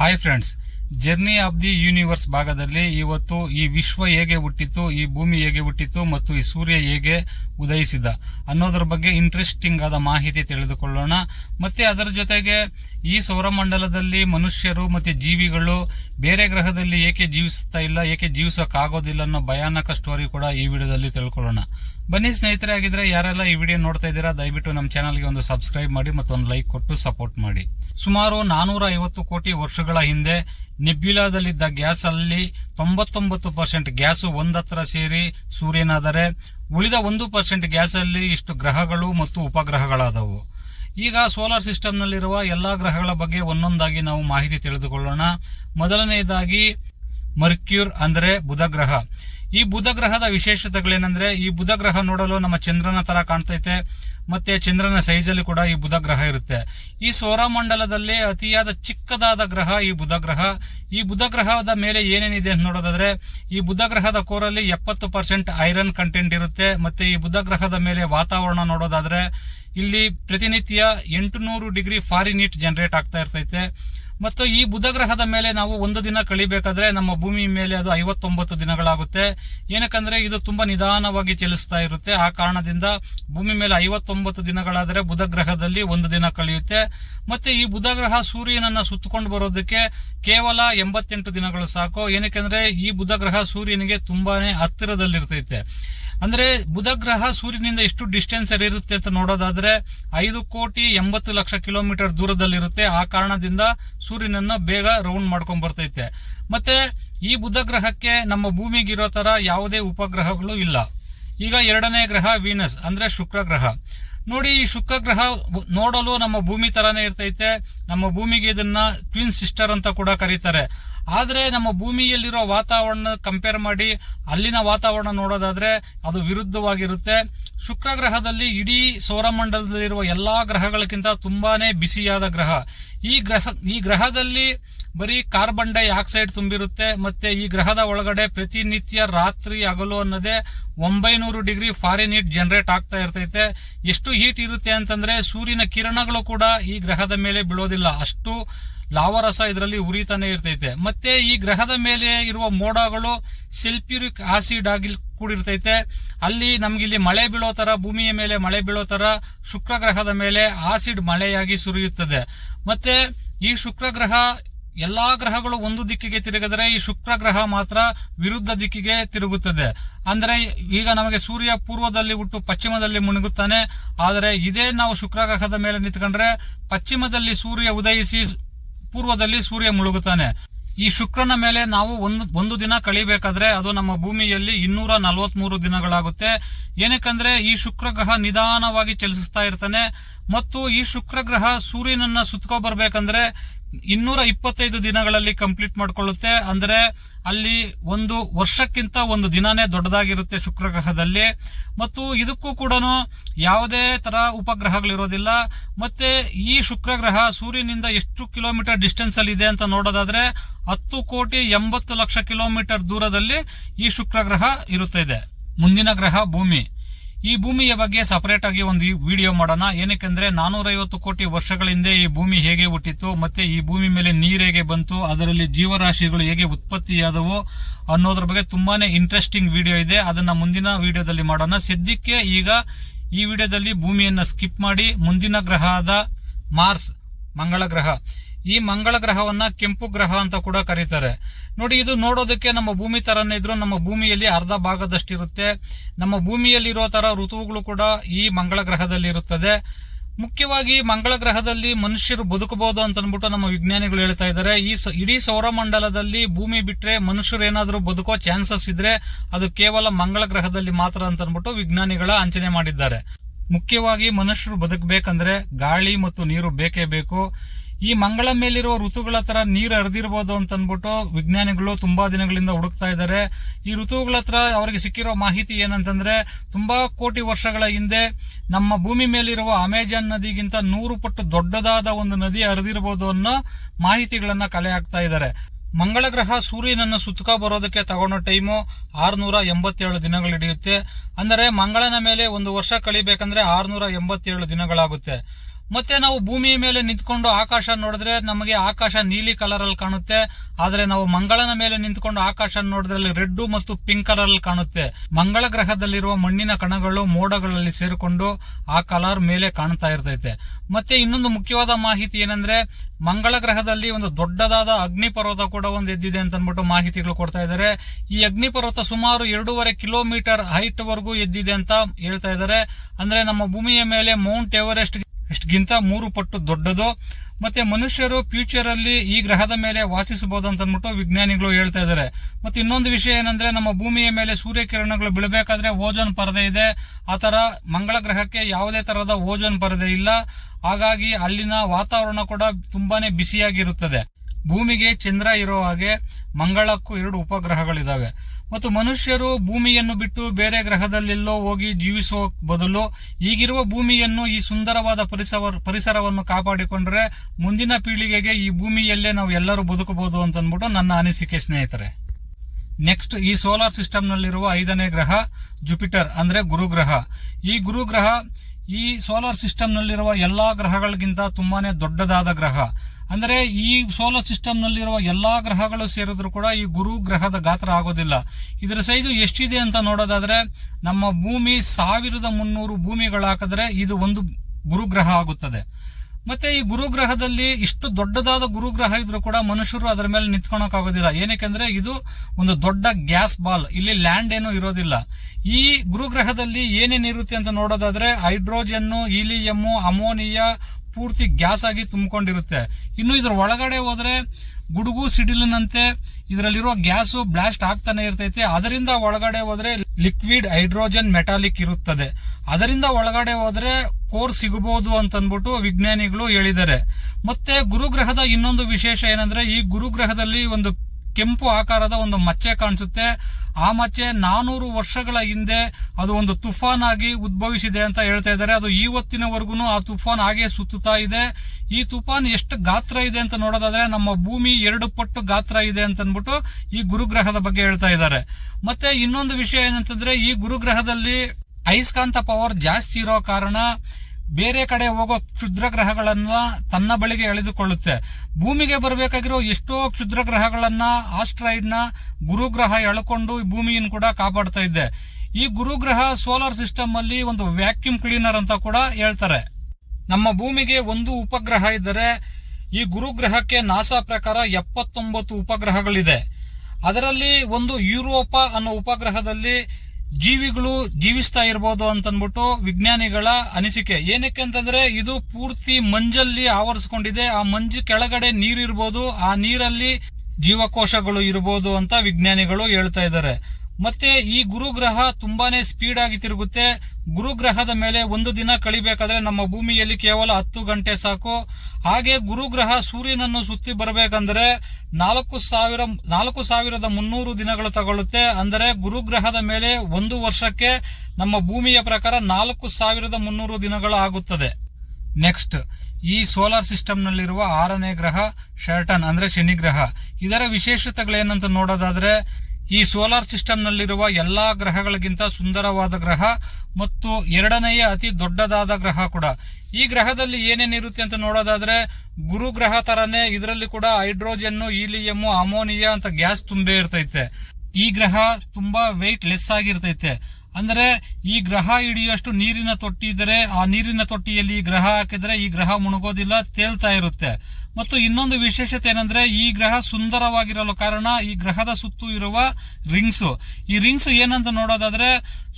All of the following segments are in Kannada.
Hi friends journey of the universe ಭಾಗದಲ್ಲಿ ಇವತ್ತು ಈ ವಿಶ್ವ ಹೇಗೆ ಹುಟ್ಟಿತ್ತು ಈ ಭೂಮಿ ಹೇಗೆ ಹುಟ್ಟಿತ್ತು ಮತ್ತು ಈ ಸೂರ್ಯ ಹೇಗೆ ಉದಯಿಸಿದ ಅನ್ನೋದ್ರ ಬಗ್ಗೆ ಇಂಟ್ರೆಸ್ಟಿಂಗ್ ಆದ ಮಾಹಿತಿ ತಿಳಿದುಕೊಳ್ಳೋಣ. ಮತ್ತೆ ಅದರ ಜೊತೆಗೆ ಈ ಸೌರಮಂಡಲದಲ್ಲಿ ಮನುಷ್ಯರು ಮತ್ತೆ ಜೀವಿಗಳು ಬೇರೆ ಗ್ರಹದಲ್ಲಿ ಏಕೆ ಜೀವಿಸುತ್ತಾ ಇಲ್ಲ, ಏಕೆ ಜೀವಿಸೋಕ್ಕಾಗೋದಿಲ್ಲ ಅನ್ನೋ ಭಯಾನಕ ಸ್ಟೋರಿ ಕೂಡ ಈ ವಿಡಿಯೋದಲ್ಲಿ ತಿಳ್ಕೊಳ್ಳೋಣ. ಬನ್ನಿ ಸ್ನೇಹಿತರೆ ಆಗಿದ್ರೆ ಯಾರೆಲ್ಲ ಈ ವಿಡಿಯೋ ನೋಡ್ತಾ ಇದ್ದೀರಾ, ದಯವಿಟ್ಟು ನಮ್ಮ ಚಾನಲ್ಗೆ ಒಂದು ಸಬ್ಸ್ಕ್ರೈಬ್ ಮಾಡಿ ಮತ್ತು ಒಂದು ಲೈಕ್ ಕೊಟ್ಟು ಸಪೋರ್ಟ್ ಮಾಡಿ. ಸುಮಾರು ನಾನೂರ ಐವತ್ತು ಕೋಟಿ ವರ್ಷಗಳ ಹಿಂದೆ ನೆಬ್ಯುಲಾದಲ್ಲಿದ್ದ ಗ್ಯಾಸ್ ಅಲ್ಲಿ ತೊಂಬತ್ತೊಂಬತ್ತು ಪರ್ಸೆಂಟ್ ಗ್ಯಾಸು ಒಂದತ್ರ ಸೇರಿ ಸೂರ್ಯನಾದರೆ ಉಳಿದ ಒಂದು ಪರ್ಸೆಂಟ್ ಗ್ಯಾಸ್ ಅಲ್ಲಿ ಇಷ್ಟು ಗ್ರಹಗಳು ಮತ್ತು ಉಪಗ್ರಹಗಳಾದವು. ಈಗ ಸೋಲಾರ್ ಸಿಸ್ಟಮ್ ನಲ್ಲಿರುವ ಎಲ್ಲಾ ಗ್ರಹಗಳ ಬಗ್ಗೆ ಒಂದೊಂದಾಗಿ ನಾವು ಮಾಹಿತಿ ತಿಳಿದುಕೊಳ್ಳೋಣ. ಮೊದಲನೆಯದಾಗಿ ಮರ್ಕ್ಯೂರ್ ಅಂದರೆ ಬುಧ ಗ್ರಹ ಈ ಬುಧ ಗ್ರಹದ ವಿಶೇಷತೆಗಳೇನೆಂದ್ರೆ, ಈ ಬುಧ ಗ್ರಹ ನೋಡಲು ನಮ್ಮ ಚಂದ್ರನ ತರ ಕಾಣ್ತೈತೆ, ಮತ್ತೆ ಚಂದ್ರನ ಸೈಜಲ್ಲಿ ಕೂಡ ಈ ಬುಧ ಗ್ರಹ ಇರುತ್ತೆ. ಈ ಸೌರಮಂಡಲದಲ್ಲಿ ಅತಿಯಾದ ಚಿಕ್ಕದಾದ ಗ್ರಹ ಈ ಬುಧ ಗ್ರಹ ಈ ಬುಧ ಗ್ರಹದ ಮೇಲೆ ಏನೇನಿದೆ ಅಂತ ನೋಡೋದಾದ್ರೆ, ಈ ಬುಧ ಗ್ರಹದ ಕೋರಲ್ಲಿ ಎಪ್ಪತ್ತು ಪರ್ಸೆಂಟ್ ಐರನ್ ಕಂಟೆಂಟ್ ಇರುತ್ತೆ, ಮತ್ತೆ ಈ ಬುಧ ಗ್ರಹದ ಮೇಲೆ ವಾತಾವರಣ ನೋಡೋದಾದ್ರೆ, ಇಲ್ಲಿ ಪ್ರತಿನಿತ್ಯ ಎಂಟುನೂರು ಡಿಗ್ರಿ ಫಾರಿನೀಟ್ ಜನರೇಟ್ ಆಗ್ತಾ ಇರ್ತೈತೆ. ಮತ್ತು ಈ ಬುಧ ಗ್ರಹದ ಮೇಲೆ ನಾವು ಒಂದು ದಿನ ಕಳಿಬೇಕಾದ್ರೆ ನಮ್ಮ ಭೂಮಿ ಮೇಲೆ ಅದು ಐವತ್ತೊಂಬತ್ತು ದಿನಗಳಾಗುತ್ತೆ. ಏನಕ್ಕಂದ್ರೆ ಇದು ತುಂಬಾ ನಿಧಾನವಾಗಿ ಚಲಿಸ್ತಾ ಇರುತ್ತೆ. ಆ ಕಾರಣದಿಂದ ಭೂಮಿ ಮೇಲೆ ಐವತ್ತೊಂಬತ್ತು ದಿನಗಳಾದರೆ ಬುಧ ಗ್ರಹದಲ್ಲಿ ಒಂದು ದಿನ ಕಳೆಯುತ್ತೆ. ಮತ್ತೆ ಈ ಬುಧ ಗ್ರಹ ಸೂರ್ಯನನ್ನ ಸುತ್ತಕೊಂಡು ಬರೋದಕ್ಕೆ ಕೇವಲ ಎಂಬತ್ತೆಂಟು ದಿನಗಳು ಸಾಕು. ಏನಕ್ಕೆಂದ್ರೆ ಈ ಬುಧ ಗ್ರಹ ಸೂರ್ಯನಿಗೆ ತುಂಬಾನೇ ಹತ್ತಿರದಲ್ಲಿರ್ತೈತೆ. ಅಂದ್ರೆ ಬುಧ ಗ್ರಹ ಸೂರ್ಯನಿಂದ ಎಷ್ಟು ಡಿಸ್ಟೆನ್ಸ್ ಇರುತ್ತೆ ಅಂತ ನೋಡೋದಾದ್ರೆ ಐದು ಕೋಟಿ ಎಂಬತ್ತು ಲಕ್ಷ ಕಿಲೋಮೀಟರ್ ದೂರದಲ್ಲಿರುತ್ತೆ. ಆ ಕಾರಣದಿಂದ ಸೂರ್ಯನನ್ನ ಬೇಗ ರೌಂಡ್ ಮಾಡ್ಕೊಂಡ್ ಬರ್ತೈತೆ. ಮತ್ತೆ ಈ ಬುಧ ಗ್ರಹಕ್ಕೆ ನಮ್ಮ ಭೂಮಿಗಿರೋ ತರ ಯಾವುದೇ ಉಪಗ್ರಹಗಳು ಇಲ್ಲ. ಈಗ ಎರಡನೇ ಗ್ರಹ ವೀನಸ್, ಅಂದ್ರೆ ಶುಕ್ರ ಗ್ರಹ ನೋಡಿ, ಈ ಶುಕ್ರ ಗ್ರಹ ನೋಡಲು ನಮ್ಮ ಭೂಮಿ ತರಾನೇ ಇರ್ತೈತೆ. ನಮ್ಮ ಭೂಮಿಗೆ ಇದನ್ನ ಟ್ವಿನ್ ಸಿಸ್ಟರ್ ಅಂತ ಕೂಡ ಕರೀತಾರೆ. ಆದ್ರೆ ನಮ್ಮ ಭೂಮಿಯಲ್ಲಿರೋ ವಾತಾವರಣ ಕಂಪೇರ್ ಮಾಡಿ ಅಲ್ಲಿನ ವಾತಾವರಣ ನೋಡೋದಾದ್ರೆ ಅದು ವಿರುದ್ಧವಾಗಿರುತ್ತೆ. ಶುಕ್ರ ಗ್ರಹದಲ್ಲಿ ಇಡೀ ಸೌರಮಂಡಲದಲ್ಲಿರುವ ಎಲ್ಲಾ ಗ್ರಹಗಳಿಗಿಂತ ತುಂಬಾನೇ ಬಿಸಿಯಾದ ಗ್ರಹ. ಈ ಗ್ರಹ, ಈ ಗ್ರಹದಲ್ಲಿ ಬರೀ ಕಾರ್ಬನ್ ಡೈ ಆಕ್ಸೈಡ್ ತುಂಬಿರುತ್ತೆ, ಮತ್ತೆ ಈ ಗ್ರಹದ ಒಳಗಡೆ ಪ್ರತಿನಿತ್ಯ ರಾತ್ರಿ ಹಗಲು ಅನ್ನೋದೇ ಒಂಬೈನೂರು ಡಿಗ್ರಿ ಫಾರಿನ್ ಹೀಟ್ ಜನರೇಟ್ ಆಗ್ತಾ ಇರ್ತೈತೆ. ಎಷ್ಟು ಹೀಟ್ ಇರುತ್ತೆ ಅಂತಂದ್ರೆ ಸೂರ್ಯನ ಕಿರಣಗಳು ಕೂಡ ಈ ಗ್ರಹದ ಮೇಲೆ ಬೀಳೋದಿಲ್ಲ. ಅಷ್ಟು ಲಾವರಸ ಇದರಲ್ಲಿ ಉರಿತಾನೆ ಇರ್ತೈತೆ. ಮತ್ತೆ ಈ ಗ್ರಹದ ಮೇಲೆ ಇರುವ ಮೋಡಗಳು ಸೆಲ್ಫ್ಯೂರಿಕ್ ಆಸಿಡ್ ಆಗಿ ಕೂಡಿರ್ತೈತೆ. ಅಲ್ಲಿ ನಮ್ಗೆ ಇಲ್ಲಿ ಮಳೆ ಬೀಳೋ ತರ, ಭೂಮಿಯ ಮೇಲೆ ಮಳೆ ಬೀಳೋ ತರ, ಶುಕ್ರ ಗ್ರಹದ ಮೇಲೆ ಆಸಿಡ್ ಮಳೆಯಾಗಿ ಸುರಿಯುತ್ತದೆ. ಮತ್ತೆ ಈ ಶುಕ್ರ ಗ್ರಹ ಎಲ್ಲಾ ಗ್ರಹಗಳು ಒಂದು ದಿಕ್ಕಿಗೆ ತಿರುಗಿದರೆ ಈ ಶುಕ್ರ ಗ್ರಹ ಮಾತ್ರ ವಿರುದ್ಧ ದಿಕ್ಕಿಗೆ ತಿರುಗುತ್ತದೆ. ಅಂದ್ರೆ ಈಗ ನಮಗೆ ಸೂರ್ಯ ಪೂರ್ವದಲ್ಲಿ ಹುಟ್ಟು ಪಶ್ಚಿಮದಲ್ಲಿ ಮುಣಗುತ್ತಾನೆ. ಆದರೆ ಇದೇ ನಾವು ಶುಕ್ರ ಗ್ರಹದ ಮೇಲೆ ನಿಂತ್ಕೊಂಡ್ರೆ ಪಶ್ಚಿಮದಲ್ಲಿ ಸೂರ್ಯ ಉದಯಿಸಿ ಪೂರ್ವದಲ್ಲಿ ಸೂರ್ಯ ಮುಳುಗುತ್ತಾನೆ. ಈ ಶುಕ್ರನ ಮೇಲೆ ನಾವು ಒಂದು ಒಂದು ದಿನ ಕಳಿಬೇಕಾದ್ರೆ ಅದು ನಮ್ಮ ಭೂಮಿಯಲ್ಲಿ ಇನ್ನೂರ ನಲವತ್ಮೂರು ದಿನಗಳಾಗುತ್ತೆ. ಏನಕ್ಕಂದ್ರೆ ಈ ಶುಕ್ರ ಗ್ರಹ ನಿಧಾನವಾಗಿ ಚಲಿಸ್ತಾ ಇರ್ತಾನೆ. ಮತ್ತು ಈ ಶುಕ್ರ ಗ್ರಹ ಸೂರ್ಯನನ್ನ ಸುತ್ಕೊ ಬರ್ಬೇಕಂದ್ರೆ ಇನ್ನೂರ ಇಪ್ಪತ್ತೈದು ದಿನಗಳಲ್ಲಿ ಕಂಪ್ಲೀಟ್ ಮಾಡ್ಕೊಳ್ಳುತ್ತೆ. ಅಂದ್ರೆ ಅಲ್ಲಿ ಒಂದು ವರ್ಷಕ್ಕಿಂತ ಒಂದು ದಿನಾನೇ ದೊಡ್ಡದಾಗಿರುತ್ತೆ ಶುಕ್ರ ಗ್ರಹದಲ್ಲಿ ಮತ್ತು ಇದಕ್ಕೂ ಕೂಡ ಯಾವುದೇ ತರ ಉಪಗ್ರಹಗಳಿರೋದಿಲ್ಲ. ಮತ್ತೆ ಈ ಶುಕ್ರ ಗ್ರಹ ಸೂರ್ಯನಿಂದ ಎಷ್ಟು ಕಿಲೋಮೀಟರ್ ಡಿಸ್ಟೆನ್ಸ್ ಅಲ್ಲಿ ಇದೆ ಅಂತ ನೋಡೋದಾದ್ರೆ ಹತ್ತು ಕೋಟಿ ಎಂಬತ್ತು ಲಕ್ಷ ಕಿಲೋಮೀಟರ್ ದೂರದಲ್ಲಿ ಈ ಶುಕ್ರ ಗ್ರಹ ಇರುತ್ತದೆ. ಮುಂದಿನ ಗ್ರಹ ಭೂಮಿ. ಈ ಭೂಮಿಯ ಬಗ್ಗೆ ಸಪರೇಟ್ ಆಗಿ ಒಂದು ವಿಡಿಯೋ ಮಾಡೋಣ. ಏನಕ್ಕೆಂದ್ರೆ ನಾನೂರೈವತ್ತು ಕೋಟಿ ವರ್ಷಗಳ ಹಿಂದೆ ಈ ಭೂಮಿ ಹೇಗೆ ಹುಟ್ಟಿತ್ತು, ಮತ್ತೆ ಈ ಭೂಮಿ ಮೇಲೆ ನೀರು ಹೇಗೆ ಬಂತು, ಅದರಲ್ಲಿ ಜೀವರಾಶಿಗಳು ಹೇಗೆ ಉತ್ಪತ್ತಿಯಾದವು ಅನ್ನೋದ್ರ ಬಗ್ಗೆ ತುಂಬಾನೇ ಇಂಟ್ರೆಸ್ಟಿಂಗ್ ವಿಡಿಯೋ ಇದೆ. ಅದನ್ನ ಮುಂದಿನ ವಿಡಿಯೋದಲ್ಲಿ ಮಾಡೋಣ. ಸದ್ಯಕ್ಕೆ ಈಗ ಈ ವಿಡಿಯೋದಲ್ಲಿ ಭೂಮಿಯನ್ನ ಸ್ಕಿಪ್ ಮಾಡಿ ಮುಂದಿನ ಗ್ರಹದ ಮಾರ್ಸ್ ಮಂಗಳ ಗ್ರಹ. ಈ ಮಂಗಳ ಗ್ರಹವನ್ನ ಕೆಂಪು ಗ್ರಹ ಅಂತ ಕೂಡ ಕರೀತಾರೆ. ನೋಡಿ, ಇದು ನೋಡೋದಕ್ಕೆ ನಮ್ಮ ಭೂಮಿ ತರನೇ ಇದ್ರು ನಮ್ಮ ಭೂಮಿಯಲ್ಲಿ ಅರ್ಧ ಭಾಗದಷ್ಟಿರುತ್ತೆ. ನಮ್ಮ ಭೂಮಿಯಲ್ಲಿರೋ ತರ ಋತುಗಳು ಕೂಡ ಈ ಮಂಗಳ ಗ್ರಹದಲ್ಲಿ ಇರುತ್ತದೆ. ಮುಖ್ಯವಾಗಿ ಮಂಗಳ ಗ್ರಹದಲ್ಲಿ ಮನುಷ್ಯರು ಬದುಕಬಹುದು ಅಂತ ಅನ್ಬಿಟ್ಟು ನಮ್ಮ ವಿಜ್ಞಾನಿಗಳು ಹೇಳ್ತಾ ಇದ್ದಾರೆ. ಈ ಇಡೀ ಸೌರಮಂಡಲದಲ್ಲಿ ಭೂಮಿ ಬಿಟ್ರೆ ಮನುಷ್ಯರು ಏನಾದರೂ ಬದುಕೋ ಚಾನ್ಸಸ್ ಇದ್ರೆ ಅದು ಕೇವಲ ಮಂಗಳ ಗ್ರಹದಲ್ಲಿ ಮಾತ್ರ ಅಂತ ಅನ್ಬಿಟ್ಟು ವಿಜ್ಞಾನಿಗಳ ಅಂಚನೆ ಮಾಡಿದ್ದಾರೆ. ಮುಖ್ಯವಾಗಿ ಮನುಷ್ಯರು ಬದುಕಬೇಕಂದ್ರೆ ಗಾಳಿ ಮತ್ತು ನೀರು ಬೇಕೇ ಬೇಕು. ಈ ಮಂಗಳ ಮೇಲಿರುವ ಋತುಗಳ ತರ ನೀರು ಹರಿದಿರ್ಬೋದು ಅಂತ ಅಂದ್ಬಿಟ್ಟು ವಿಜ್ಞಾನಿಗಳು ತುಂಬಾ ದಿನಗಳಿಂದ ಹುಡುಕ್ತಾ ಇದ್ದಾರೆ. ಈ ಋತುಗಳ ಹತ್ರ ಅವರಿಗೆ ಸಿಕ್ಕಿರೋ ಮಾಹಿತಿ ಏನಂತಂದ್ರೆ, ತುಂಬಾ ಕೋಟಿ ವರ್ಷಗಳ ಹಿಂದೆ ನಮ್ಮ ಭೂಮಿ ಮೇಲಿರುವ ಅಮೆಜಾನ್ ನದಿಗಿಂತ ನೂರು ಪಟ್ಟು ದೊಡ್ಡದಾದ ಒಂದು ನದಿ ಹರಿದಿರ್ಬೋದು ಅನ್ನೋ ಮಾಹಿತಿಗಳನ್ನ ಕಲೆ ಹಾಕ್ತಾ ಇದ್ದಾರೆ. ಮಂಗಳ ಗ್ರಹ ಸೂರ್ಯನನ್ನು ಸುತ್ತಕ ಬರೋದಕ್ಕೆ ತಗೊಂಡ ಟೈಮು ಆರ್ನೂರ ಎಂಬತ್ತೇಳು ದಿನಗಳು ಹಿಡಿಯುತ್ತೆ. ಅಂದರೆ ಮಂಗಳನ ಮೇಲೆ ಒಂದು ವರ್ಷ ಕಳಿಬೇಕಂದ್ರೆ ಆರ್ನೂರ ಎಂಬತ್ತೇಳು ದಿನಗಳಾಗುತ್ತೆ. ಮತ್ತೆ ನಾವು ಭೂಮಿಯ ಮೇಲೆ ನಿಂತ್ಕೊಂಡು ಆಕಾಶ ನೋಡಿದ್ರೆ ನಮಗೆ ಆಕಾಶ ನೀಲಿ ಕಲರ್ ಅಲ್ಲಿ ಕಾಣುತ್ತೆ. ಆದ್ರೆ ನಾವು ಮಂಗಳನ ಮೇಲೆ ನಿಂತ್ಕೊಂಡು ಆಕಾಶ ನೋಡಿದ್ರೆ ಅಲ್ಲಿ ರೆಡ್ ಮತ್ತು ಪಿಂಕ್ ಕಲರ್ ಅಲ್ಲಿ ಕಾಣುತ್ತೆ. ಮಂಗಳ ಗ್ರಹದಲ್ಲಿರುವ ಮಣ್ಣಿನ ಕಣಗಳು ಮೋಡಗಳಲ್ಲಿ ಸೇರಿಕೊಂಡು ಆ ಕಲರ್ ಮೇಲೆ ಕಾಣ್ತಾ ಇರ್ತೈತೆ. ಮತ್ತೆ ಇನ್ನೊಂದು ಮುಖ್ಯವಾದ ಮಾಹಿತಿ ಏನಂದ್ರೆ ಮಂಗಳ ಗ್ರಹದಲ್ಲಿ ಒಂದು ದೊಡ್ಡದಾದ ಅಗ್ನಿಪರ್ವತ ಕೂಡ ಒಂದು ಎದ್ದಿದೆ ಅಂತ ಅಂದ್ಬಿಟ್ಟು ಮಾಹಿತಿಗಳು ಕೊಡ್ತಾ ಇದ್ದಾರೆ ಈ ಅಗ್ನಿಪರ್ವತ ಸುಮಾರು ಎರಡೂವರೆ ಕಿಲೋಮೀಟರ್ ಹೈಟ್ ವರೆಗೂ ಎದ್ದಿದೆ ಅಂತ ಹೇಳ್ತಾ ಇದ್ದಾರೆ ಅಂದ್ರೆ ನಮ್ಮ ಭೂಮಿಯ ಮೇಲೆ ಮೌಂಟ್ ಎವರೆಸ್ಟ್ ಗಿಂತ ಮೂರು ಪಟ್ಟು ದೊಡ್ಡದು. ಮತ್ತೆ ಮನುಷ್ಯರು ಫ್ಯೂಚರ್ ಅಲ್ಲಿ ಈ ಗ್ರಹದ ಮೇಲೆ ವಾಸಿಸಬಹುದು ಅಂತ ಅಂದ್ಬಿಟ್ಟು ವಿಜ್ಞಾನಿಗಳು ಹೇಳ್ತಾ ಇದ್ದಾರೆ. ಮತ್ತೆ ಇನ್ನೊಂದು ವಿಷಯ ಏನಂದ್ರೆ, ನಮ್ಮ ಭೂಮಿಯ ಮೇಲೆ ಸೂರ್ಯ ಕಿರಣಗಳು ಬೀಳಬೇಕಾದ್ರೆ ಓಜೋನ್ ಪರದೆ ಇದೆ. ಆತರ ಮಂಗಳ ಗ್ರಹಕ್ಕೆ ಯಾವುದೇ ತರಹದ ಓಜೋನ್ ಪರದೆ ಇಲ್ಲ. ಹಾಗಾಗಿ ಅಲ್ಲಿನ ವಾತಾವರಣ ಕೂಡ ತುಂಬಾನೇ ಬಿಸಿಯಾಗಿರುತ್ತದೆ. ಭೂಮಿಗೆ ಚಂದ್ರ ಇರೋ ಹಾಗೆ ಮಂಗಳಕ್ಕೂ ಎರಡು ಉಪಗ್ರಹಗಳಿದಾವೆ. ಮತ್ತು ಮನುಷ್ಯರು ಭೂಮಿಯನ್ನು ಬಿಟ್ಟು ಬೇರೆ ಗ್ರಹದಲ್ಲೆಲ್ಲೋ ಹೋಗಿ ಜೀವಿಸುವ ಬದಲು ಈಗಿರುವ ಭೂಮಿಯನ್ನು ಈ ಸುಂದರವಾದ ಪರಿಸರ ಪರಿಸರವನ್ನು ಕಾಪಾಡಿಕೊಂಡ್ರೆ ಮುಂದಿನ ಪೀಳಿಗೆಗೆ ಈ ಭೂಮಿಯಲ್ಲೇ ನಾವು ಎಲ್ಲರೂ ಬದುಕಬಹುದು ಅಂತ ಅಂದ್ಬಿಟ್ಟು ನನ್ನ ಅನಿಸಿಕೆ ಸ್ನೇಹಿತರೆ. ನೆಕ್ಸ್ಟ್ ಈ ಸೋಲಾರ್ ಸಿಸ್ಟಮ್ನಲ್ಲಿರುವ ಐದನೇ ಗ್ರಹ ಜುಪಿಟರ್ ಅಂದ್ರೆ ಗುರುಗ್ರಹ. ಈ ಗುರುಗ್ರಹ ಈ ಸೋಲಾರ್ ಸಿಸ್ಟಮ್ ನಲ್ಲಿರುವ ಎಲ್ಲಾ ಗ್ರಹಗಳಿಗಿಂತ ತುಂಬಾನೇ ದೊಡ್ಡದಾದ ಗ್ರಹ. ಅಂದರೆ ಈ ಸೋಲಾರ್ ಸಿಸ್ಟಮ್ ನಲ್ಲಿರುವ ಎಲ್ಲಾ ಗ್ರಹಗಳು ಸೇರಿದ್ರು ಕೂಡ ಈ ಗುರು ಗ್ರಹದ ಗಾತ್ರ ಆಗೋದಿಲ್ಲ. ಇದರ ಸೈಜು ಎಷ್ಟಿದೆ ಅಂತ ನೋಡೋದಾದ್ರೆ, ನಮ್ಮ ಭೂಮಿ ಸಾವಿರದ ಮುನ್ನೂರು ಭೂಮಿಗಳಾಕಿದ್ರೆ ಇದು ಒಂದು ಗುರುಗ್ರಹ ಆಗುತ್ತದೆ. ಮತ್ತೆ ಈ ಗುರುಗ್ರಹದಲ್ಲಿ ಇಷ್ಟು ದೊಡ್ಡದಾದ ಗುರುಗ್ರಹ ಇದ್ರೂ ಕೂಡ ಮನುಷ್ಯರು ಅದರ ಮೇಲೆ ನಿಂತ್ಕೊಳಕ್ ಆಗೋದಿಲ್ಲ ಏನಕ್ಕೆಂದ್ರೆ ಇದು ಒಂದು ದೊಡ್ಡ ಗ್ಯಾಸ್ ಬಾಲ್. ಇಲ್ಲಿ ಲ್ಯಾಂಡ್ ಏನು ಇರೋದಿಲ್ಲ. ಈ ಗುರುಗ್ರಹದಲ್ಲಿ ಏನೇನಿರುತ್ತೆ ಅಂತ ನೋಡೋದಾದ್ರೆ ಹೈಡ್ರೋಜನ್ ಈಲಿಯಮ್ಮು ಅಮೋನಿಯಾ ಪೂರ್ತಿ ಗ್ಯಾಸ್ ಆಗಿ ತುಂಬಿಕೊಂಡಿರುತ್ತೆ. ಇನ್ನು ಇದ್ರ ಒಳಗಡೆ ಹೋದ್ರೆ ಗುಡುಗು, ಸಿಡಿಲಿನಂತೆ ಇದರಲ್ಲಿರುವ ಗ್ಯಾಸ್ ಬ್ಲಾಸ್ಟ್ ಆಗ್ತಾನೆ ಇರ್ತೈತೆ. ಅದರಿಂದ ಒಳಗಡೆ ಹೋದ್ರೆ ಲಿಕ್ವಿಡ್ ಹೈಡ್ರೋಜನ್ ಮೆಟಾಲಿಕ್ ಇರುತ್ತದೆ. ಅದರಿಂದ ಒಳಗಡೆ ಹೋದ್ರೆ ಕೋರ್ ಸಿಗಬಹುದು ಅಂತನ್ಬಿಟ್ಟು ವಿಜ್ಞಾನಿಗಳು ಹೇಳಿದ್ದಾರೆ. ಮತ್ತೆ ಗುರುಗ್ರಹದ ಇನ್ನೊಂದು ವಿಶೇಷ ಏನಂದ್ರೆ ಈ ಗುರುಗ್ರಹದಲ್ಲಿ ಒಂದು ಕೆಂಪು ಆಕಾರದ ಒಂದು ಮಚ್ಚೆ ಕಾಣಿಸುತ್ತೆ. ಆ ಮಚ್ಚೆ ನಾನೂರು ವರ್ಷಗಳ ಹಿಂದೆ ಅದು ಒಂದು ತುಫಾನ್ ಆಗಿ ಉದ್ಭವಿಸಿದೆ ಅಂತ ಹೇಳ್ತಾ ಇದ್ದಾರೆ. ಅದು ಇವತ್ತಿನವರೆಗೂ ಆ ತುಫಾನ್ ಹಾಗೆ ಸುತ್ತುತ್ತಾ ಇದೆ. ಈ ತುಫಾನ್ ಎಷ್ಟು ಗಾತ್ರ ಇದೆ ಅಂತ ನೋಡೋದಾದ್ರೆ ನಮ್ಮ ಭೂಮಿ ಎರಡು ಪಟ್ಟು ಗಾತ್ರ ಇದೆ ಅಂತ ಈ ಗುರುಗ್ರಹದ ಬಗ್ಗೆ ಹೇಳ್ತಾ ಇದ್ದಾರೆ. ಮತ್ತೆ ಇನ್ನೊಂದು ವಿಷಯ ಏನಂತಂದ್ರೆ ಈ ಗುರುಗ್ರಹದಲ್ಲಿ ಅಯಸ್ಕಾಂತ ಪವರ್ ಜಾಸ್ತಿ ಇರೋ ಕಾರಣ ಬೇರೆ ಕಡೆ ಹೋಗೋ ಕ್ಷುದ್ರ ಗ್ರಹಗಳನ್ನ ತನ್ನ ಬಳಿಗೆ ಎಳೆದುಕೊಳ್ಳುತ್ತೆ. ಭೂಮಿಗೆ ಬರಬೇಕಾಗಿರೋ ಎಷ್ಟೋ ಕ್ಷುದ್ರ ಗ್ರಹಗಳನ್ನ ಆಸ್ಟ್ರಾಯ್ಡ್ನ ಗುರುಗ್ರಹ ಎಳ್ಕೊಂಡು ಭೂಮಿಯನ್ನು ಕೂಡ ಕಾಪಾಡ್ತಾ ಇದೆ. ಈ ಗುರುಗ್ರಹ ಸೋಲಾರ್ ಸಿಸ್ಟಮ್ ಅಲ್ಲಿ ಒಂದು ವ್ಯಾಕ್ಯೂಮ್ ಕ್ಲೀನರ್ ಅಂತ ಕೂಡ ಹೇಳ್ತಾರೆ. ನಮ್ಮ ಭೂಮಿಗೆ ಒಂದು ಉಪಗ್ರಹ ಇದ್ದರೆ ಈ ಗುರುಗ್ರಹಕ್ಕೆ ನಾಸಾ ಪ್ರಕಾರ ಎಪ್ಪತ್ತೊಂಬತ್ತು ಉಪಗ್ರಹಗಳಿದೆ. ಅದರಲ್ಲಿ ಒಂದು ಯುರೋಪ ಅನ್ನೋ ಉಪಗ್ರಹದಲ್ಲಿ ಜೀವಿಗಳು ಜೀವಿಸ್ತಾ ಇರ್ಬೋದು ಅಂತನ್ಬಿಟ್ಟು ವಿಜ್ಞಾನಿಗಳ ಅನಿಸಿಕೆ. ಏನಕ್ಕೆ ಅಂತಂದ್ರೆ ಇದು ಪೂರ್ತಿ ಮಂಜಲ್ಲಿ ಆವರಿಸ್ಕೊಂಡಿದೆ. ಆ ಮಂಜು ಕೆಳಗಡೆ ನೀರಿರ್ಬೋದು. ಆ ನೀರಲ್ಲಿ ಜೀವಕೋಶಗಳು ಇರ್ಬೋದು ಅಂತ ವಿಜ್ಞಾನಿಗಳು ಹೇಳ್ತಾ ಇದ್ದಾರೆ. ಮತ್ತೆ ಈ ಗುರುಗ್ರಹ ತುಂಬಾನೇ ಸ್ಪೀಡ್ ಆಗಿ ತಿರುಗುತ್ತೆ. ಗುರುಗ್ರಹದ ಮೇಲೆ ಒಂದು ದಿನ ಕಳಿಬೇಕಾದ್ರೆ ನಮ್ಮ ಭೂಮಿಯಲ್ಲಿ ಕೇವಲ ಹತ್ತು ಗಂಟೆ ಸಾಕು. ಹಾಗೆ ಗುರುಗ್ರಹ ಸೂರ್ಯನನ್ನು ಸುತ್ತಿ ಬರಬೇಕಂದ್ರೆ ನಾಲ್ಕು ಸಾವಿರ, ನಾಲ್ಕು ಸಾವಿರದ ಮುನ್ನೂರು ದಿನಗಳು ತಗೊಳ್ಳುತ್ತೆ. ಅಂದರೆ ಗುರುಗ್ರಹದ ಮೇಲೆ ಒಂದು ವರ್ಷಕ್ಕೆ ನಮ್ಮ ಭೂಮಿಯ ಪ್ರಕಾರ ನಾಲ್ಕು ಸಾವಿರದ ಮುನ್ನೂರು ದಿನಗಳು ಆಗುತ್ತದೆ. ನೆಕ್ಸ್ಟ್, ಈ ಸೋಲಾರ್ ಸಿಸ್ಟಮ್ ನಲ್ಲಿರುವ ಆರನೇ ಗ್ರಹ, ಶರ್ಟನ್, ಅಂದ್ರೆ ಶನಿ ಗ್ರಹ ಇದರ ವಿಶೇಷತೆಗಳೇನಂತ ನೋಡೋದಾದ್ರೆ ಈ ಸೋಲಾರ್ ಸಿಸ್ಟಮ್ನಲ್ಲಿರುವ ಎಲ್ಲಾ ಗ್ರಹಗಳಿಗಿಂತ ಸುಂದರವಾದ ಗ್ರಹ ಮತ್ತು ಎರಡನೆಯ ಅತಿ ದೊಡ್ಡದಾದ ಗ್ರಹ ಕೂಡ. ಈ ಗ್ರಹದಲ್ಲಿ ಏನೇನಿರುತ್ತೆ ಅಂತ ನೋಡೋದಾದ್ರೆ, ಗುರು ಗ್ರಹ ತರನೇ ಇದರಲ್ಲಿ ಕೂಡ ಹೈಡ್ರೋಜನ್ ಈಲಿಯಮ್ಮು ಅಮೋನಿಯಾ ಅಂತ ಗ್ಯಾಸ್ ತುಂಬೇ ಇರ್ತೈತೆ. ಈ ಗ್ರಹ ತುಂಬಾ ವೆಯ್ಟ್ ಲೆಸ್ ಆಗಿರ್ತೈತೆ. ಅಂದ್ರೆ ಈ ಗ್ರಹ ಹಿಡಿಯುವಷ್ಟು ನೀರಿನ ತೊಟ್ಟಿ ಇದ್ದರೆ ಆ ನೀರಿನ ತೊಟ್ಟಿಯಲ್ಲಿ ಈ ಗ್ರಹ ಹಾಕಿದ್ರೆ ಈ ಗ್ರಹ ಮುಣುಗೋದಿಲ್ಲ, ತೇಲ್ತಾ ಇರುತ್ತೆ. ಮತ್ತು ಇನ್ನೊಂದು ವಿಶೇಷತೆ ಏನಂದ್ರೆ ಈ ಗ್ರಹ ಸುಂದರವಾಗಿರಲು ಕಾರಣ ಈ ಗ್ರಹದ ಸುತ್ತು ಇರುವ ರಿಂಗ್ಸ್. ಈ ರಿಂಗ್ಸ್ ಏನಂತ ನೋಡೋದಾದ್ರೆ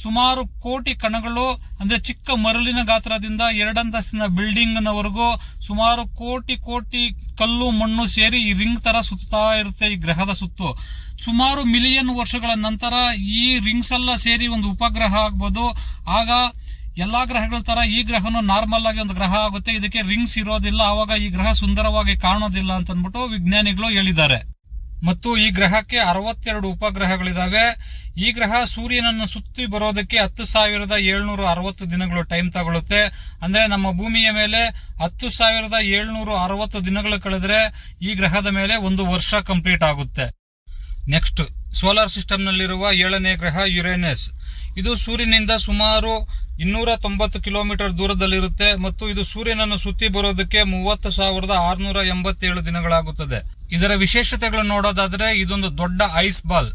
ಸುಮಾರು ಕೋಟಿ ಕಣಗಳು, ಅಂದ್ರೆ ಚಿಕ್ಕ ಮರಳಿನ ಗಾತ್ರದಿಂದ ಎರಡಂತಸ್ತಿನ ಬಿಲ್ಡಿಂಗ್ ನವರೆಗೂ ಸುಮಾರು ಕೋಟಿ ಕೋಟಿ ಕಲ್ಲು ಮಣ್ಣು ಸೇರಿ ಈ ರಿಂಗ್ ತರ ಸುತ್ತಾ ಇರುತ್ತೆ ಈ ಗ್ರಹದ ಸುತ್ತು. ಸುಮಾರು ಮಿಲಿಯನ್ ವರ್ಷಗಳ ನಂತರ ಈ ರಿಂಗ್ಸ್ ಎಲ್ಲ ಸೇರಿ ಒಂದು ಉಪಗ್ರಹ ಆಗ್ಬೋದು. ಆಗ ಎಲ್ಲಾ ಗ್ರಹಗಳ ತರ ಈ ಗ್ರಹನು ನಾರ್ಮಲ್ ಆಗಿ ಒಂದು ಗ್ರಹ ಆಗುತ್ತೆ. ಇದಕ್ಕೆ ರಿಂಗ್ಸ್ ಇರೋದಿಲ್ಲ. ಆವಾಗ ಈ ಗ್ರಹ ಸುಂದರವಾಗಿ ಕಾಣೋದಿಲ್ಲ ಅಂತ ಅಂದ್ಬಿಟ್ಟು ವಿಜ್ಞಾನಿಗಳು ಹೇಳಿದ್ದಾರೆ. ಮತ್ತು ಈ ಗ್ರಹಕ್ಕೆ ಅರವತ್ತೆರಡು ಉಪಗ್ರಹಗಳಿದಾವೆ. ಈ ಗ್ರಹ ಸೂರ್ಯನನ್ನು ಸುತ್ತಿ ಬರೋದಕ್ಕೆ ಹತ್ತು ಸಾವಿರದ ಏಳ್ನೂರ ಅರವತ್ತು ದಿನಗಳು ಟೈಮ್ ತಗೊಳುತ್ತೆ. ಅಂದ್ರೆ ನಮ್ಮ ಭೂಮಿಯ ಮೇಲೆ ಹತ್ತು ಸಾವಿರದ ಏಳ್ನೂರ ಅರವತ್ತು ದಿನಗಳು ಕಳೆದ್ರೆ ಈ ಗ್ರಹದ ಮೇಲೆ ಒಂದು ವರ್ಷ ಕಂಪ್ಲೀಟ್ ಆಗುತ್ತೆ. ನೆಕ್ಸ್ಟ್ ಸೋಲಾರ್ ಸಿಸ್ಟಮ್ನಲ್ಲಿರುವ ಏಳನೇ ಗ್ರಹ ಯುರೇನಸ್. ಇದು ಸೂರ್ಯನಿಂದ ಸುಮಾರು ಇನ್ನೂರ ತೊಂಬತ್ತು ಕಿಲೋಮೀಟರ್ ದೂರದಲ್ಲಿರುತ್ತೆ ಮತ್ತು ಇದು ಸೂರ್ಯನನ್ನು ಸುತ್ತಿ ಬರೋದಕ್ಕೆ ಮೂವತ್ತು ಸಾವಿರದ ಆರುನೂರ ಎಂಬತ್ತೇಳು ದಿನಗಳಾಗುತ್ತದೆ. ಇದರ ವಿಶೇಷತೆಗಳು ನೋಡೋದಾದ್ರೆ ಇದೊಂದು ದೊಡ್ಡ ಐಸ್ ಬಾಲ್.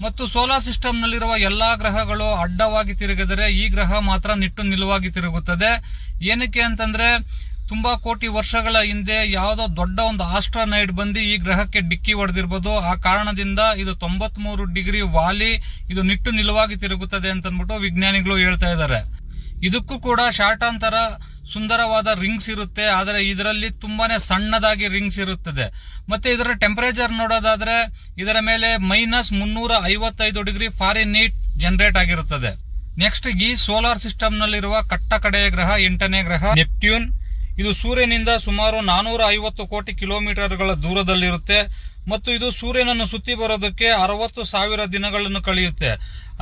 ಮತ್ತು ಸೋಲಾರ್ ಸಿಸ್ಟಮ್ ನಲ್ಲಿರುವ ಎಲ್ಲಾ ಗ್ರಹಗಳು ಅಡ್ಡವಾಗಿ ತಿರುಗಿದರೆ ಈ ಗ್ರಹ ಮಾತ್ರ ನಿಟ್ಟು ನಿಲುವಾಗಿ ತಿರುಗುತ್ತದೆ. ಏನಕ್ಕೆ ಅಂತಂದ್ರೆ ತುಂಬಾ ಕೋಟಿ ವರ್ಷಗಳ ಹಿಂದೆ ಯಾವುದೋ ದೊಡ್ಡ ಒಂದು ಆಸ್ಟ್ರಾನೈಡ್ ಬಂದು ಈ ಗ್ರಹಕ್ಕೆ ಡಿಕ್ಕಿ ಹೊಡೆದಿರ್ಬೋದು. ಆ ಕಾರಣದಿಂದ ಇದು ತೊಂಬತ್ಮೂರು ಡಿಗ್ರಿ ವಾಲಿ ಇದು ನಿಟ್ಟು ನಿಲುವಾಗಿ ತಿರುಗುತ್ತದೆ ಅಂತ ಅಂದ್ಬಿಟ್ಟು ವಿಜ್ಞಾನಿಗಳು ಹೇಳ್ತಾ ಇದ್ದಾರೆ. ಇದಕ್ಕೂ ಕೂಡ ಶಾರ್ಟಾಂತರ ಸುಂದರವಾದ ರಿಂಗ್ಸ್ ಇರುತ್ತೆ. ಆದರೆ ಇದರಲ್ಲಿ ತುಂಬಾನೇ ಸಣ್ಣದಾಗಿ ರಿಂಗ್ಸ್ ಇರುತ್ತದೆ. ಮತ್ತೆ ಇದರ ಟೆಂಪರೇಚರ್ ನೋಡೋದಾದ್ರೆ ಇದರ ಮೇಲೆ ಮೈನಸ್ ಮುನ್ನೂರ ಐವತ್ತೈದು ಡಿಗ್ರಿ ಫಾರಿನ್ ನೀಟ್ ಜನರೇಟ್ ಆಗಿರುತ್ತದೆ. ನೆಕ್ಸ್ಟ್ ಈ ಸೋಲಾರ್ ಸಿಸ್ಟಮ್ ನಲ್ಲಿರುವ ಕಟ್ಟ ಕಡೆಯ ಗ್ರಹ ಎಂಟನೇ ಗ್ರಹ ನೆಪ್ಟ್ಯೂನ್ ಇದು ಸೂರ್ಯನಿಂದ ಸುಮಾರು ನಾನೂರ ಐವತ್ತು ಕೋಟಿ ಕಿಲೋಮೀಟರ್ಗಳ ದೂರದಲ್ಲಿರುತ್ತೆ ಮತ್ತು ಇದು ಸೂರ್ಯನನ್ನು ಸುತ್ತಿ ಬರೋದಕ್ಕೆ ಅರವತ್ತು ಸಾವಿರ ದಿನಗಳನ್ನು ಕಳೆಯುತ್ತೆ.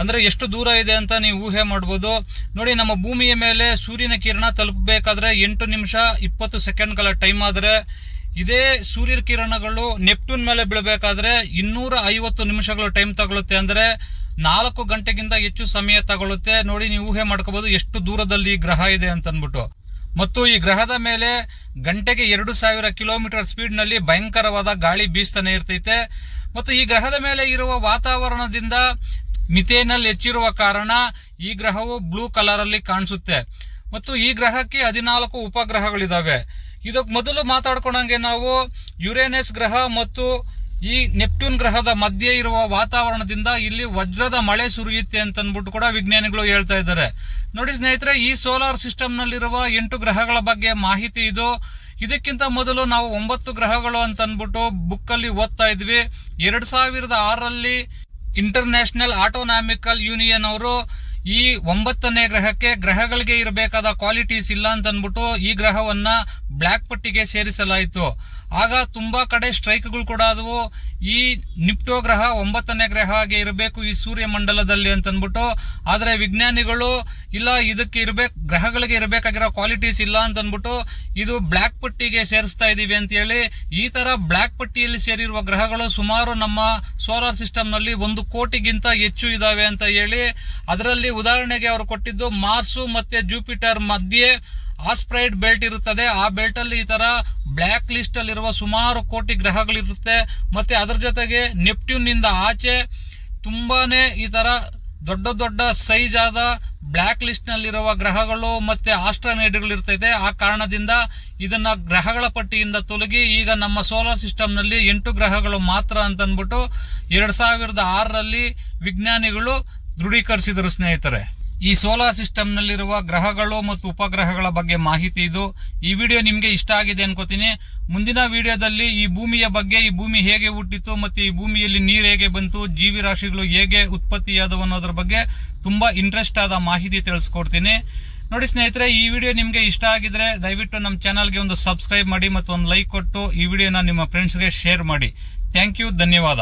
ಅಂದ್ರೆ ಎಷ್ಟು ದೂರ ಇದೆ ಅಂತ ನೀವು ಊಹೆ ಮಾಡ್ಬೋದು. ನೋಡಿ, ನಮ್ಮ ಭೂಮಿಯ ಮೇಲೆ ಸೂರ್ಯನ ಕಿರಣ ತಲುಪಬೇಕಾದ್ರೆ ಎಂಟು ನಿಮಿಷ ಇಪ್ಪತ್ತು ಸೆಕೆಂಡ್ಗಳ ಟೈಮ್ ಆದರೆ ಇದೇ ಸೂರ್ಯ ಕಿರಣಗಳು ನೆಪ್ಟೂನ್ ಮೇಲೆ ಬೀಳಬೇಕಾದ್ರೆ ಇನ್ನೂರ ಐವತ್ತು ನಿಮಿಷಗಳು ಟೈಮ್ ತಗೊಳುತ್ತೆ ಅಂದ್ರೆ ನಾಲ್ಕು ಗಂಟೆಗಿಂತ ಹೆಚ್ಚು ಸಮಯ ತಗೊಳುತ್ತೆ. ನೋಡಿ, ನೀವು ಊಹೆ ಮಾಡ್ಕೋಬಹುದು ಎಷ್ಟು ದೂರದಲ್ಲಿ ಗ್ರಹ ಇದೆ ಅಂತ ಅಂದ್ಬಿಟ್ಟು ಮತ್ತು ಈ ಗ್ರಹದ ಮೇಲೆ ಗಂಟೆಗೆ ಎರಡು ಸಾವಿರ ಕಿಲೋಮೀಟರ್ ಸ್ಪೀಡ್ನಲ್ಲಿ ಭಯಂಕರವಾದ ಗಾಳಿ ಬೀಸ್ತಾನೆ ಇರ್ತೈತೆ. ಮತ್ತು ಈ ಗ್ರಹದ ಮೇಲೆ ಇರುವ ವಾತಾವರಣದಿಂದ ಮಿಥೇನಲ್ ಹೆಚ್ಚಿರುವ ಕಾರಣ ಈ ಗ್ರಹವು ಬ್ಲೂ ಕಲರ್ ಅಲ್ಲಿ ಕಾಣಿಸುತ್ತೆ. ಮತ್ತು ಈ ಗ್ರಹಕ್ಕೆ ಹದಿನಾಲ್ಕು ಉಪಗ್ರಹಗಳಿದಾವೆ. ಇದಕ್ಕೆ ಮೊದಲು ಮಾತಾಡ್ಕೊಂಡಂಗೆ ನಾವು ಯುರೇನಸ್ ಗ್ರಹ ಮತ್ತು ಈ ನೆಪ್ಟ್ಯೂನ್ ಗ್ರಹದ ಮಧ್ಯೆ ಇರುವ ವಾತಾವರಣದಿಂದ ಇಲ್ಲಿ ವಜ್ರದ ಮಳೆ ಸುರಿಯುತ್ತೆ ಅಂತ ಅಂದ್ಬಿಟ್ಟು ಕೂಡ ವಿಜ್ಞಾನಿಗಳು ಹೇಳ್ತಾ ಇದ್ದಾರೆ. ನೋಡಿ ಸ್ನೇಹಿತರೆ, ಈ ಸೋಲಾರ್ ಸಿಸ್ಟಮ್ ನಲ್ಲಿರುವ ಎಂಟು ಗ್ರಹಗಳ ಬಗ್ಗೆ ಮಾಹಿತಿ ಇದು. ಇದಕ್ಕಿಂತ ಮೊದಲು ನಾವು ಒಂಬತ್ತು ಗ್ರಹಗಳು ಅಂತ ಅಂದ್ಬಿಟ್ಟು ಬುಕ್ ಅಲ್ಲಿ ಓದ್ತಾ ಇದ್ವಿ. ಎರಡ್ ಸಾವಿರದ ಆರರಲ್ಲಿ ಇಂಟರ್ನ್ಯಾಷನಲ್ ಆಟೋನಾಮಿಕಲ್ ಯೂನಿಯನ್ ಅವರು ಈ ಒಂಬತ್ತನೇ ಗ್ರಹಕ್ಕೆ ಗ್ರಹಗಳಿಗೆ ಇರಬೇಕಾದ ಕ್ವಾಲಿಟೀಸ್ ಇಲ್ಲ ಅಂತ ಅಂದ್ಬಿಟ್ಟು ಈ ಗ್ರಹವನ್ನ ಬ್ಲ್ಯಾಕ್ ಪಟ್ಟಿಗೆ ಸೇರಿಸಲಾಯಿತು. ಆಗ ತುಂಬಾ ಕಡೆ ಸ್ಟ್ರೈಕ್ಗಳು ಕೂಡ ಆದವು. ಈ ನಿಪ್ಟೋ ಗ್ರಹ ಒಂಬತ್ತನೇ ಗ್ರಹ ಆಗಿ ಇರಬೇಕು ಈ ಸೂರ್ಯ ಮಂಡಲದಲ್ಲಿ ಅಂತ ಆದರೆ ವಿಜ್ಞಾನಿಗಳು, ಇಲ್ಲ ಇದಕ್ಕೆ ಇರಬೇಕು, ಗ್ರಹಗಳಿಗೆ ಇರಬೇಕಾಗಿರೋ ಕ್ವಾಲಿಟೀಸ್ ಇಲ್ಲ ಅಂತ ಅಂದ್ಬಿಟ್ಟು ಇದು ಬ್ಲ್ಯಾಕ್ ಪಟ್ಟಿಗೆ ಸೇರಿಸ್ತಾ ಇದೀವಿ ಅಂತ ಹೇಳಿ ಈ ತರ ಬ್ಲ್ಯಾಕ್ ಪಟ್ಟಿಯಲ್ಲಿ ಸೇರಿರುವ ಗ್ರಹಗಳು ಸುಮಾರು ನಮ್ಮ ಸೋಲಾರ್ ಸಿಸ್ಟಮ್ನಲ್ಲಿ ಒಂದು ಕೋಟಿಗಿಂತ ಹೆಚ್ಚು ಇದ್ದಾವೆ ಅಂತ ಹೇಳಿ. ಅದರಲ್ಲಿ ಉದಾಹರಣೆಗೆ ಅವರು ಕೊಟ್ಟಿದ್ದು ಮಾರ್ಸು ಮತ್ತೆ ಜೂಪಿಟರ್ ಮಧ್ಯೆ ಆಸ್ಪ್ರೈಡ್ ಬೆಲ್ಟ್ ಇರುತ್ತದೆ. ಆ ಬೆಲ್ಟಲ್ಲಿ ಈ ತರ ಬ್ಲ್ಯಾಕ್ ಲಿಸ್ಟ್ ಅಲ್ಲಿರುವ ಸುಮಾರು ಕೋಟಿ ಗ್ರಹಗಳಿರುತ್ತೆ. ಮತ್ತೆ ಅದರ ಜೊತೆಗೆ ನೆಪ್ಟ್ಯೂನ್ನಿಂದ ಆಚೆ ತುಂಬಾನೇ ಈ ತರ ದೊಡ್ಡ ದೊಡ್ಡ ಸೈಜ್ ಆದ ಬ್ಲ್ಯಾಕ್ ಲಿಸ್ಟ್ ನಲ್ಲಿರುವ ಗ್ರಹಗಳು ಮತ್ತೆ ಆಸ್ಟ್ರಾನೈಡ್ಗಳು ಇರ್ತೈತೆ ಆ ಕಾರಣದಿಂದ ಇದನ್ನ ಗ್ರಹಗಳ ಪಟ್ಟಿಯಿಂದ ತೊಲಗಿ ಈಗ ನಮ್ಮ ಸೋಲಾರ್ ಸಿಸ್ಟಮ್ನಲ್ಲಿ ಎಂಟು ಗ್ರಹಗಳು ಮಾತ್ರ ಅಂತ ಅಂದ್ಬಿಟ್ಟು ಎರಡ್ ಸಾವಿರದ ಆರರಲ್ಲಿ ವಿಜ್ಞಾನಿಗಳು ದೃಢೀಕರಿಸಿದರು ಸ್ನೇಹಿತರೆ. ಈ ಸೋಲಾರ್ ಸಿಸ್ಟಮ್ ನಲ್ಲಿರುವ ಗ್ರಹಗಳು ಮತ್ತು ಉಪಗ್ರಹಗಳ ಬಗ್ಗೆ ಮಾಹಿತಿ ಇದು. ಈ ವಿಡಿಯೋ ನಿಮಗೆ ಇಷ್ಟ ಆಗಿದೆ ಅನ್ಕೋತೀನಿ. ಮುಂದಿನ ವಿಡಿಯೋದಲ್ಲಿ ಈ ಭೂಮಿಯ ಬಗ್ಗೆ, ಈ ಭೂಮಿ ಹೇಗೆ ಹುಟ್ಟಿತು ಮತ್ತು ಈ ಭೂಮಿಯಲ್ಲಿ ನೀರು ಹೇಗೆ ಬಂತು ಜೀವಿ ರಾಶಿಗಳು ಹೇಗೆ ಉತ್ಪತ್ತಿಯಾದವು ಅನ್ನೋದ್ರ ಬಗ್ಗೆ ತುಂಬಾ ಇಂಟ್ರೆಸ್ಟ್ ಆದ ಮಾಹಿತಿ ತಿಳಿಸ್ಕೊಡ್ತೀನಿ. ನೋಡಿ ಸ್ನೇಹಿತರೆ, ಈ ವಿಡಿಯೋ ನಿಮಗೆ ಇಷ್ಟ ಆಗಿದ್ರೆ ದಯವಿಟ್ಟು ನಮ್ಮ ಚಾನಲ್ಗೆ ಒಂದು ಸಬ್ಸ್ಕ್ರೈಬ್ ಮಾಡಿ ಮತ್ತು ಒಂದು ಲೈಕ್ ಕೊಟ್ಟು ಈ ವಿಡಿಯೋನ ನಿಮ್ಮ ಫ್ರೆಂಡ್ಸ್ಗೆ ಶೇರ್ ಮಾಡಿ. ಥ್ಯಾಂಕ್ ಯು ಧನ್ಯವಾದ.